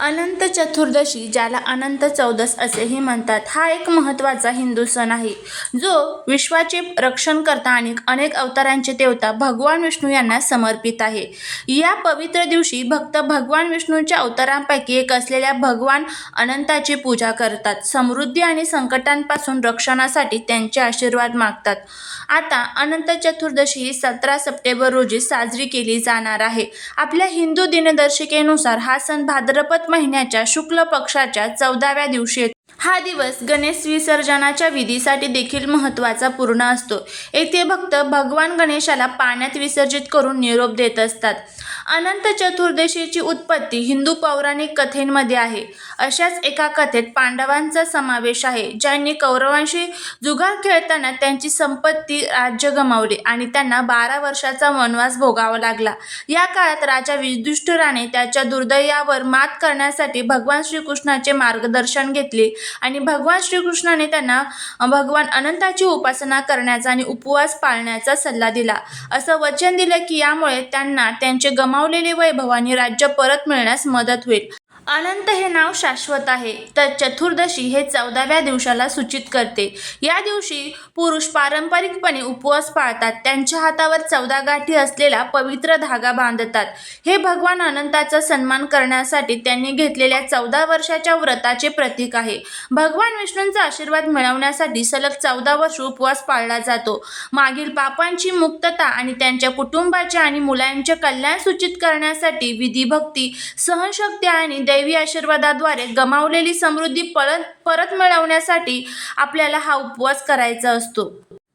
अनंत चतुर्दशी ज्याला अनंत चौदस असेही म्हणतात हा एक महत्त्वाचा हिंदू सण आहे जो विश्वाचे रक्षण करता आणि अनेक अवतारांचे देवता भगवान विष्णू यांना समर्पित आहे. या पवित्र दिवशी भक्त भगवान विष्णूच्या अवतारांपैकी एक असलेल्या भगवान अनंताची पूजा करतात. समृद्धी आणि संकटांपासून रक्षणासाठी त्यांचे आशीर्वाद मागतात. आता अनंत चतुर्दशी ही सतरा सप्टेंबर रोजी साजरी केली जाणार आहे. आपल्या हिंदू दिनदर्शिकेनुसार हा सण भाद्रपद महिन्याच्या शुक्ल पक्षाच्या चौदाव्या दिवशी येतो. हा दिवस गणेश विसर्जनाच्या विधीसाठी देखील महत्त्वाचा पूर्ण असतो. येथे भक्त भगवान गणेशाला पाण्यात विसर्जित करून निरोप देत असतात. अनंत चतुर्दशीची उत्पत्ती हिंदू पौराणिक कथेमध्ये आहे. अशाच एका कथेत पांडवांचा समावेश आहे ज्यांनी कौरवांशी जुगार खेळताना त्यांची संपत्ती राज्य गमावली आणि त्यांना बारा वर्षाचा वनवास भोगावा लागला. या काळात राजा युधिष्ठिराने त्याच्या दुर्दैयावर मात करण्यासाठी भगवान श्रीकृष्णाचे मार्गदर्शन घेतले. आणि भगवान श्रीकृष्णाने त्यांना भगवान अनंताची उपासना करण्याचा आणि उपवास पाळण्याचा सल्ला दिला. असं वचन दिलं की यामुळे त्यांना त्यांचे गमावलेले वैभव आणि राज्य परत मिळण्यास मदत होईल. अनंत हे नाव शाश्वत आहे. तर चतुर्दशी हे चौदाव्या दिवसाला सूचित करते. या दिवशी पुरुष पारंपरिकपणे उपवास पाळतात. त्यांच्या हातावर चौदा गाठी असलेला पवित्र धागा बांधतात. हे भगवान अनंताचा सन्मान करण्यासाठी त्यांनी घेतलेल्या चौदा वर्षाच्या व्रताचे प्रतीक आहे. भगवान विष्णूंचा आशीर्वाद मिळवण्यासाठी सलग चौदा वर्ष उपवास पाळला जातो. मागील पापांची मुक्तता आणि त्यांच्या कुटुंबाच्या आणि मुलांचे कल्याण सूचित करण्यासाठी विधी भक्ती सहनशक्ती आणि दैवी आशीर्वादाद्वारे गमावलेली समृद्धी परत परत मिळवण्यासाठी आपल्याला हा उपवास करायचा असतो.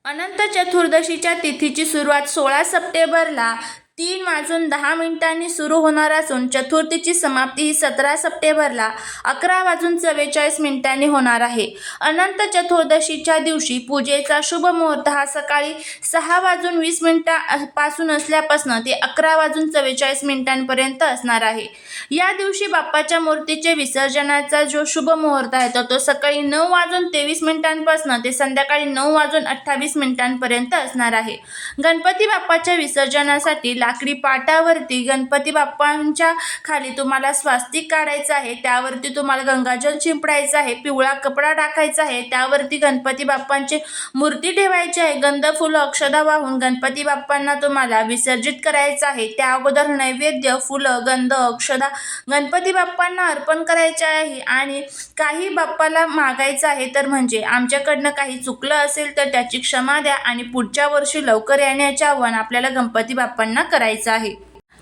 अनंत चतुर्दशीच्या तिथीची सुरुवात सोळा सप्टेंबरला तीन वाजून दहा मिनिटांनी सुरू होणार असून चतुर्थीची समाप्ती ही सतरा सप्टेंबरला अकरा वाजून चव्वेचाळीस मिनिटांनी होणार आहे. अनंत चतुर्दशीच्या दिवशी पूजेचा शुभ मुहूर्त हा सकाळी सहा वाजून वीस मिनिटापासून असल्यापासून ते अकरा वाजून चव्वेचाळीस मिनिटांपर्यंत असणार आहे. या दिवशी बाप्पाच्या मूर्तीचे विसर्जनाचा जो शुभ मुहूर्त आहे तर तो सकाळी नऊ वाजून तेवीस मिनिटांपासून ते संध्याकाळी नऊ वाजून अठ्ठावीस मिनिटांपर्यंत असणार आहे. गणपती बाप्पाच्या विसर्जनासाठी लाकडी पाटावरती गणपती बाप्पांच्या खाली तुम्हाला स्वास्तिक काढायचं आहे. त्यावरती तुम्हाला गंगाजल शिंपडायचं आहे. पिवळा कपडा टाकायचा आहे. त्यावरती गणपती बाप्पांची मूर्ती ठेवायची आहे. गंध फुलं अक्षदा वाहून गणपती बाप्पांना तुम्हाला विसर्जित करायचं आहे. त्या अगोदर नैवेद्य फुलं गंध अक्षदा गणपती बाप्पांना अर्पण करायचे आहे. आणि काही बाप्पाला मागायचं आहे तर म्हणजे आमच्याकडनं काही चुकलं असेल तर त्याची क्षमा द्या आणि पुढच्या वर्षी लवकर येण्याचे आव्हान आपल्याला गणपती बाप्पांना करायचं आहे.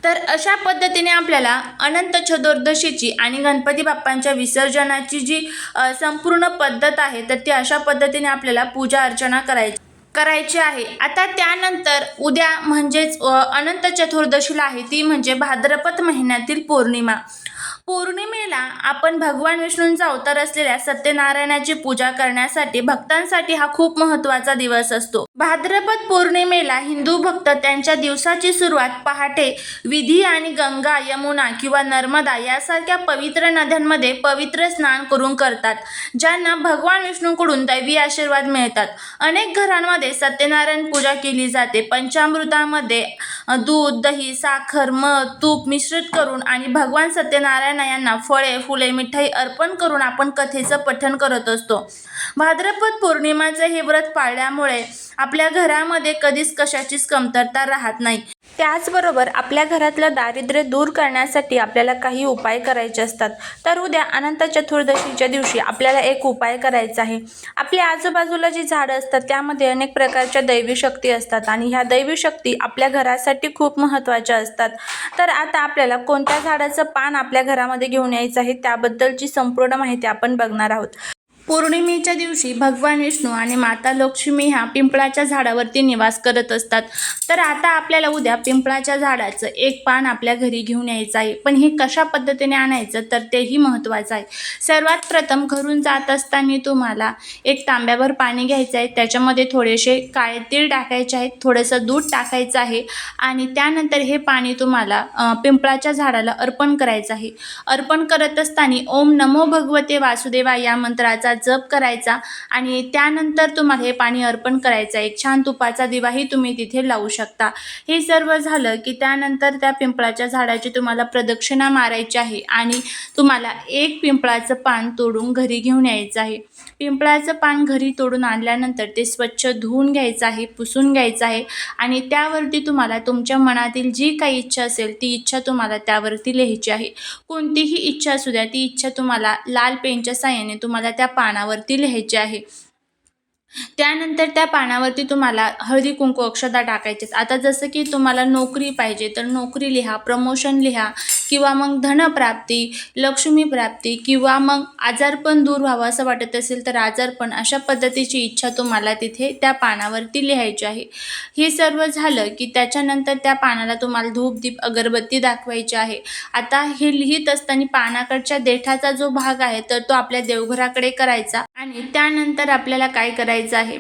तर अशा पद्धतीने आपल्याला अनंत चतुर्दशीची आणि गणपती बाप्पांच्या विसर्जनाची जी संपूर्ण पद्धत आहे तर ती अशा पद्धतीने आपल्याला पूजा अर्चना करायची करायची आहे. आता त्यानंतर उद्या म्हणजेच अनंत चतुर्दशीला आहे ती म्हणजे भाद्रपद महिन्यातील पौर्णिमा. पौर्णिमेला आपण भगवान विष्णूंचा अवतार असलेल्या सत्यनारायणाची पूजा करण्यासाठी भक्तांसाठी हा खूप महत्त्वाचा दिवस असतो. भाद्रपद पौर्णिमेला हिंदू भक्त त्यांच्या दिवसाची सुरुवात पहाटे विधी आणि गंगा यमुना किंवा नर्मदा यासारख्या पवित्र नद्यांमध्ये पवित्र स्नान करून करतात ज्यांना भगवान विष्णूकडून दैवी आशीर्वाद मिळतात. अनेक घरांमध्ये सत्यनारायण पूजा केली जाते. पंचामृतामध्ये दूध दही साखर मध तूप मिश्रित करून आणि भगवान सत्यनारायण यांना फळे फुले मिठाई अर्पण करून आपण कथेचं पठण करत असतो. भाद्रपद पौर्णिमाचं हे व्रत पाळल्यामुळे आपल्या घरामध्ये कधीच कशाचीच कमतरता राहत नाही. त्याचबरोबर आपल्या घरातलं दारिद्र्य दूर करण्यासाठी आपल्याला काही उपाय करायचे असतात. तर उद्या अनंत चतुर्दशीच्या दिवशी आपल्याला एक उपाय करायचा आहे. आपल्या आजूबाजूला जी झाडं असतात त्यामध्ये अनेक प्रकारच्या दैवी शक्ती असतात आणि ह्या दैवी शक्ती आपल्या घरासाठी खूप महत्त्वाच्या असतात. तर आता आपल्याला कोणत्या झाडाचं पान आपल्या घरामध्ये घेऊन यायचं आहे त्याबद्दलची संपूर्ण माहिती आपण बघणार आहोत. पौर्णिमेच्या दिवशी भगवान विष्णू आणि माता लक्ष्मी ह्या पिंपळाच्या झाडावरती निवास करत असतात. तर आता आपल्याला उद्या पिंपळाच्या झाडाचं एक पान आपल्या घरी घेऊन यायचं आहे. पण हे कशा पद्धतीने आणायचं तर तेही महत्त्वाचं आहे. सर्वात प्रथम घरून जात असताना तुम्हाला एक तांब्याभर पाणी घ्यायचं आहे. त्याच्यामध्ये थोडेसे काळे तीळ टाकायचे आहेत. थोडंसं दूध टाकायचं आहे. आणि त्यानंतर हे पाणी तुम्हाला पिंपळाच्या झाडाला अर्पण करायचं आहे. अर्पण करत असताना ओम नमो भगवते वासुदेवा या मंत्राचा जप करायचा आणि त्यानंतर तुम्हाला हे पाणी अर्पण करायचं. आहे एक छान तुपाचा दिवाही तुम्ही तिथे लावू शकता. हे सर्व झालं की त्यानंतर त्या पिंपळाच्या झाडाची तुम्हाला प्रदक्षिणा मारायची आहे आणि तुम्हाला एक पिंपळाचं पान तोडून घरी घेऊन यायचं आहे. पिंपळाचं पान घरी तोडून आणल्यानंतर ते स्वच्छ धुवून घ्यायचं आहे पुसून घ्यायचं आहे आणि त्यावरती तुम्हाला तुमच्या मनातील जी काही इच्छा असेल ती इच्छा तुम्हाला त्यावरती लिहायची आहे. कोणतीही इच्छा असू द्या ती इच्छा तुम्हाला लाल पेनच्या साह्याने तुम्हाला त्या पान पानावरती लिहायचे आहे. त्यानंतर त्या पानावरती तुम्हाला हळदी कुंकू अक्षता टाकायचेच आता जसं की तुम्हाला नोकरी पाहिजे तर नोकरी लिहा प्रमोशन लिहा किंवा मग धनप्राप्ती लक्ष्मी प्राप्ती किंवा मग आजारपण दूर व्हावं असं वाटत असेल तर आजारपण अशा पद्धतीची इच्छा तुम्हाला तिथे त्या पानावरती लिहायची आहे. हे सर्व झालं की त्याच्यानंतर त्या पानाला तुम्हाला धूप दीप अगरबत्ती दाखवायची आहे. आता हे लिहित असताना पानाकडच्या देठाचा जो भाग आहे तर तो आपल्या देवघराकडे करायचा. आणि त्यानंतर आपल्याला काय करायचं आहे.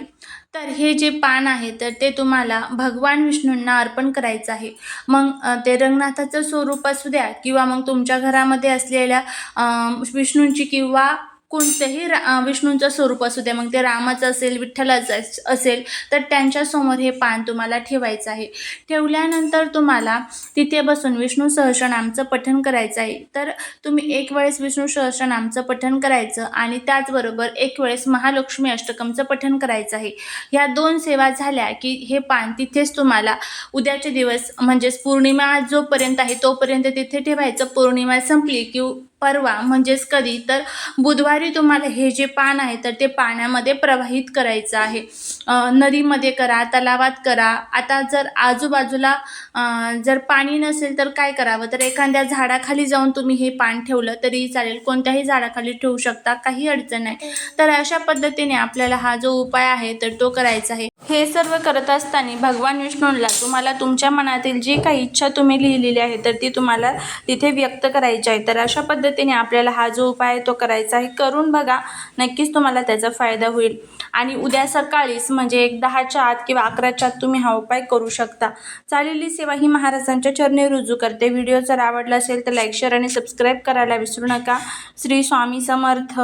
तर हे जे पान आहे तर ते तुम्हाला भगवान विष्णूंना अर्पण करायचं आहे. मग ते रंगनाथाचं स्वरूप असू द्या किंवा मग तुमच्या घरामध्ये असलेल्या विष्णूंची किंवा कोणतेही रा विष्णूंचं स्वरूप असू दे मग ते रामाचं असेल विठ्ठलाचं असेल तर त्यांच्यासमोर हे पान तुम्हाला ठेवायचं आहे. ठेवल्यानंतर तुम्हाला तिथे बसून विष्णू सहस्रनामचं पठण करायचं आहे. तर तुम्ही एक वेळेस विष्णू सहस्रनामचं पठण करायचं आणि त्याचबरोबर एक वेळेस महालक्ष्मी अष्टकमचं पठण करायचं आहे. ह्या दोन सेवा झाल्या की हे पान तिथेच तुम्हाला उद्याचे दिवस म्हणजेच पौर्णिमा जोपर्यंत आहे तोपर्यंत तिथे ठेवायचं. पौर्णिमा संपली की परवा म्हणजेच कधी तर बुधवारी तुम्हाला हे जे पान आहे तर ते पाण्यामध्ये प्रवाहित करायचं आहे. नदीमध्ये करा तलावात करा. आता जर आजूबाजूला जर पाणी नसेल तर काय करावं? तर एखाद्या झाडाखाली जाऊन तुम्ही हे पान ठेवलं तरी चालेल. कोणत्याही झाडाखाली ठेवू शकता काही अडचण नाही. तर अशा पद्धतीने आपल्याला हा जो उपाय आहे तर तो करायचा आहे. हे सर्व करत असताना भगवान विष्णूंना तुम्हाला तुमच्या मनातील जी काही इच्छा तुम्ही लिहिलेली आहे तर ती तुम्हाला तिथे व्यक्त करायची आहे. तर अशा पद्धतीने आपल्याला हा जो उपाय आहे तो करायचा आहे. करून बघा नक्कीच तुम्हाला त्याचा फायदा होईल. आणि उद्या सकाळीच म्हणजे एक दहाच्या आत किंवा अकराच्या आत तुम्ही हा उपाय करू शकता. चालेली सेवा ही महाराजांच्या चरणी रुजू करते. व्हिडिओ जर आवडला असेल तर लाईक शेअर आणि सबस्क्राईब करायला विसरू नका. श्री स्वामी समर्थ.